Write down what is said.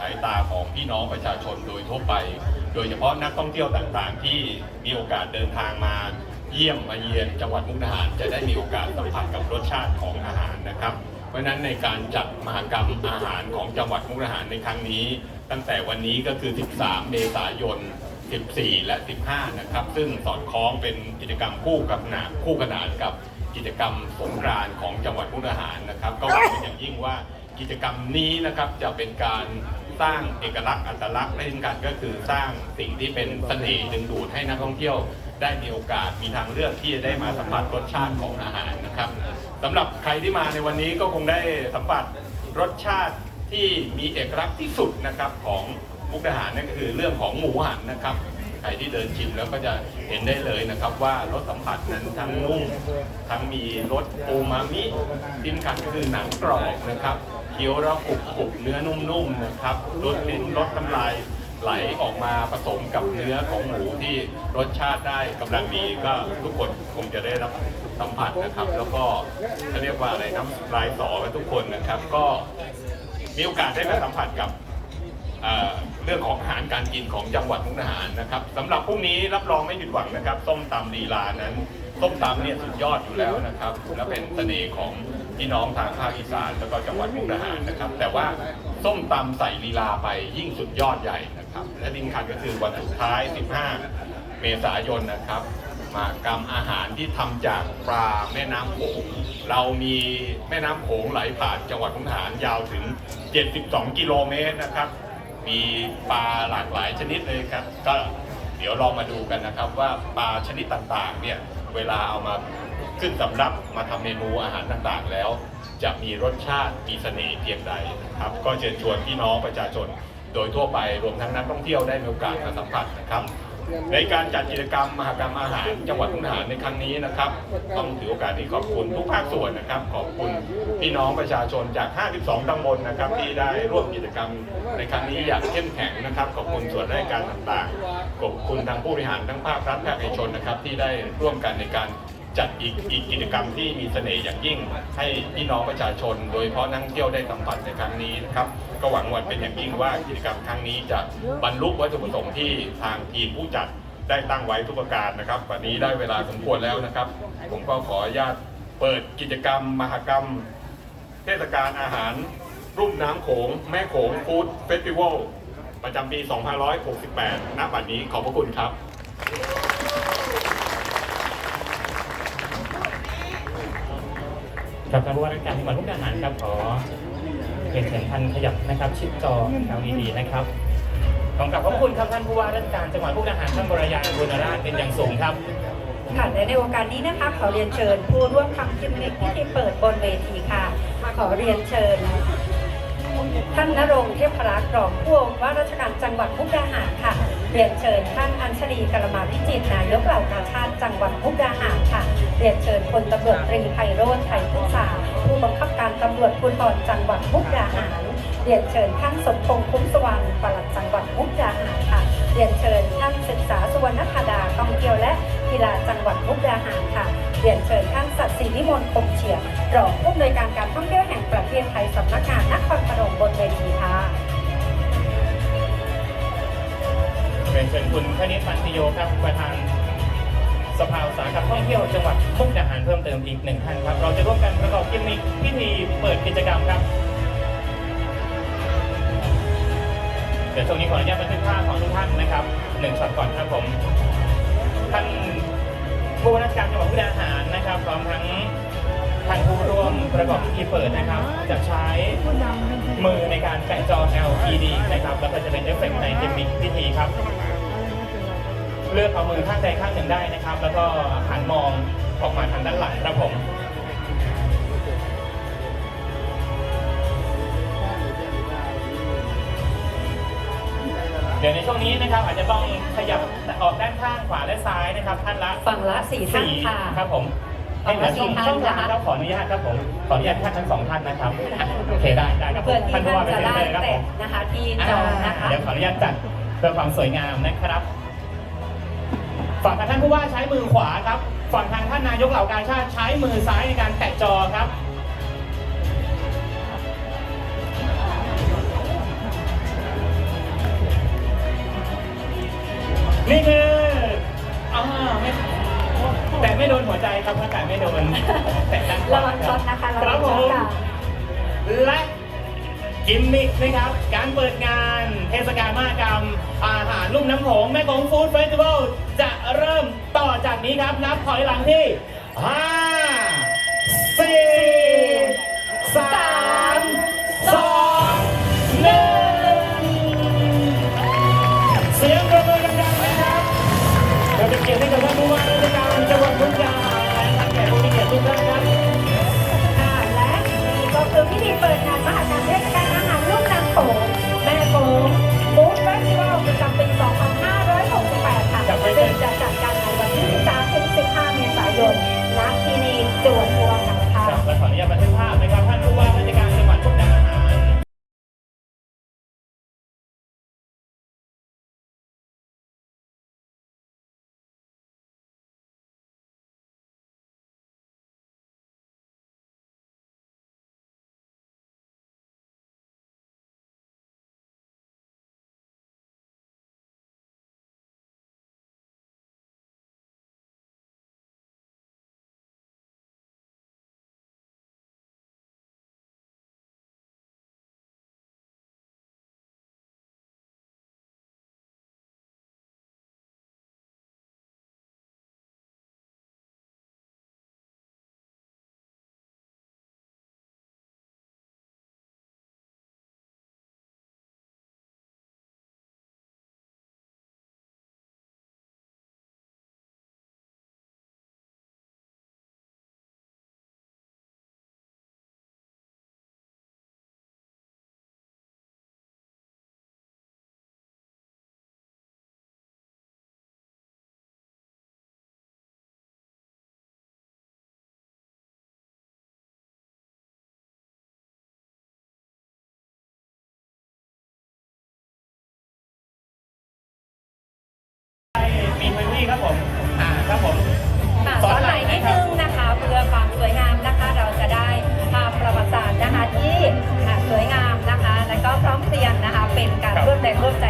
สายตาของพี่น้องประชาชนโดยทั่วไป โดยเฉพาะนักท่องเที่ยวต่างๆ ที่มีโอกาสเดินทางมาเยี่ยมมาเยือนจังหวัดมุกดาหารจะได้มีโอกาสสัมผัสกับรสชาติของอาหารนะครับ เพราะฉะนั้นในการจัดมหกรรมอาหารของจังหวัดมุกดาหารในครั้งนี้ ตั้งแต่วันนี้ก็คือ 13 เมษายน 14 และ 15 นะครับ ซึ่งสอดคล้องเป็นกิจกรรมคู่กับหนาคู่ขนานกับกิจกรรมสงกรานต์ของจังหวัดมุกดาหารนะครับ ก็หวังเป็นอย่างยิ่งว่ากิจกรรมนี้นะครับจะเป็นการ สร้างเอกลักษณ์อัตลักษณ์และที่สำคัญก็คือสร้างสิ่งที่เป็นเสน่ห์ดึงดูดให้นักท่องเที่ยว ได้มีโอกาสมีทางเลือกที่จะได้มาสัมผัสรสชาติของอาหารนะครับสำหรับใครที่มาในวันนี้ก็คงได้สัมผัสรสชาติที่มีเอกลักษณ์ที่สุดนะครับของมุกดาหารนั่นก็คือเรื่องของหมูหันนะครับใครที่เดินชิมแล้วก็จะเห็นได้เลยนะครับว่ารสสัมผัสนั้นทั้งนุ่มทั้งมีรสโอมามิที่สำคัญก็คือหนังกรอบนะครับ เคี้ยวแล้วกรุบกรุบเนื้อนุ่มๆนะครับรสลิ้นรสน้ำลายไหลออกมาผสมกับเนื้อของหมูที่รสชาติได้กำลังดีก็ทุกคนคงจะได้รับสัมผัสนะครับ แล้วก็เขาเรียกว่าอะไรน้ำลายต่อกันทุกคนนะครับ ก็มีโอกาสได้มาสัมผัสกับเเรื่องของอาหารการกินของจังหวัดมุกดาหารนะครับสำหรับพรุ่งนี้รับรองไม่ผิดหวังนะครับส้มตำลีลานั้น ส้มตำเนี่ยสุดยอดอยู่แล้วนะครับ และเป็นเสน่ห์ของพี่น้องทางภาคอีสานแล้วก็จังหวัดมุกดาหารนะครับ แต่ว่าส้มตำใส่ลีลาไปยิ่งสุดยอดใหญ่นะครับ และดิ้งคันก็คือวันสุดท้าย 15 เมษายนนะครับ มากรรมอาหารที่ทำจากปลาแม่น้ำโขงเรามีแม่น้ำโขงไหลผ่านจังหวัดมุกดาหารยาวถึง 72 กิโลเมตรนะครับ มีปลาหลากหลายชนิดเลยครับก็เดี๋ยวลองมาดูกันนะครับว่าปลาชนิดต่างๆเนี่ย เวลาเอามาขึ้นสำรับมาทำเมนูอาหารต่างๆแล้ว จะมีรสชาติมีเสน่ห์เพียงใดนะครับ ก็เชิญชวนพี่น้องประชาชน โดยทั่วไปรวมทั้งนักท่องเที่ยวได้มีโอกาสมาสัมผัสนะครับ ในการจัดกิจกรรมมหกรรมอาหาร จังหวัดมุกดาหารในครั้งนี้นะครับ ต้องถือโอกาสนี้ขอบคุณทุกภาคส่วนนะครับ ขอบคุณพี่น้องประชาชนจาก 52 ตำบลนะครับ ที่ได้ร่วมกิจกรรมในครั้งนี้อย่างเข้มแข็งนะครับ ขอบคุณส่วนราชการต่างๆขอบคุณทางผู้บริหารทั้งภาครัฐภาคเอกชนนะครับ ที่ได้ร่วมกันในการ จัดอีกอีกกิจกรรมที่มีเสน่ห์อย่างยิ่ง ให้พี่น้องประชาชน โดยเฉพาะนักท่งเที่ยวได้สัมผัสในครั้งนี้นะครับก็หวังวันเป็นอย่างยิ่งว่ากิจกรรมครั้งนี้จะบรรลุวัตถุประสงค์ที่ทางทีมผู้จัดได้ตั้งไว้ทุกประการนะครับวันนี้ได้เวลาสมควรแล้วนะครับ ผมก็ขออนุญาตเปิดกิจกรรม มหกรรม เทศกาลอาหาร รุ่มน้ำโขง แม่โขงฟู้ดเฟสติวัลประจำปี 2568 ณ บัดนี้ขอบพระคุณครับ ครับท่านผู้ว่าราชการจังหวัดมุกดาหารครับขอเป็นเชิญท่านขยับนะครับ ชิดจอ LED นะครับขอกราบขอบคุณครับท่านผู้ว่าราชการจังหวัดมุกดาหารท่านบรยานบุญราชเป็นอย่างสูงครับ ค่ะและในโอกาสนี้นะคะ ขอเรียนเชิญผู้ร่วมทำกิมมิคพิธีเปิดบนเวทีค่ะ ขอเรียนเชิญ ท่านนรงเทพรักษ์รองผู้ว่าราชการจังหวัดมุกดาหารค่ะเรียนเชิญท่านอัญชลีกรมาพิจิตรนายกเหล่ากาชาติจังหวัดมุกดาหารค่ะเรียนเชิญพลตำรวจตรีไพโรธไทยพุทธาผู้บังคับการตำรวจภูธรจังหวัดมุกดาหารเรียนเชิญท่านสมพงษ์คุ้มสวรรณปลัดจังหวัดมุกดาหารค่ะเรียนเชิญท่านศึกษาสุวรรณธาดาท่องเที่ยวและกีฬาจังหวัดมุกดาหารค่ะ เรียนเชิญท่านสัตย์ศรีนิมนต์คมเฉียบรองผู้อำนวยการการท่องเที่ยวแห่งประเทศไทยสำนักงานนครพนมบนเวทีค่ะเรียนเชิญคุณคณิตปันติโยครับประธานสภาอุตสาหกรรมท่องเที่ยวจังหวัดมุกดาหารเพิ่มเติมอีกหนึ่งท่านครับ เราจะร่วมกันประกอบกิมมิคพิธีเปิดกิจกรรมครับ เดี๋ยวช่วงนี้ขออนุญาตบันทึกภาพของทุกท่านนะครับหนึ่งช็อตก่อนครับผมท่าน ผู้ว่าราชการจังหวัดมุกดาหารนะครับพร้อมทั้งท่านผู้ร่วมประกอบพิธีเปิดนะครับ จะใช้มือในการแปะจอ LED นะครับแล้วก็จะเป็นเอฟเฟกต์ในกิมมิคพิธีครับ เลือกเอามือข้างใดข้างหนึ่งได้นะครับ แล้วก็หันมองออกมาทางด้านหลังครับผม ดี๋ยวในช่วงนี้นะครับอาจจะต้องขยับออกด้านข้างขวาและซ้ายนะครับท่านละฝั่งละสี่ท่านสี่ค่ะ ครับผมฝั่งละสี่ท่านช่องทางนะคะครับขออนุญาตครับผมขออนุญาตท่านทั้งสองท่านนะครับโอเคได้ได้ครับผมเพื่อที่ท่านท่าผู้ว่าไปนจะเซ็นได้เลยครับผแตะมนะคะที่จอนะคะเดี๋ยวขออนุญาตจัดเพื่อความสวยงามนะครับ ฝั่งทางท่านผู้ว่าใช้มือขวาครับ ฝั่งทางท่านนายกเหล่ากาชาติใช้มือซ้ายในการแตะจอครับ นี่คืออ่าไม่แต่ไม่โดนหัวใจครับถ้าแต่ไม่โดน แต่ด้านขระวาวังช็อตนะคะระควัรับงผช็อตมค่ะและกิมมิคนะครับ การเปิดงานเทศกาลมหกรรม อาหารลุ่มน้ำโขงแม่กงฟู้ดเฟสติวัลจะเริ่มต่อจากนี้ครับ นับถอยหลังที่5 4 ด gusta.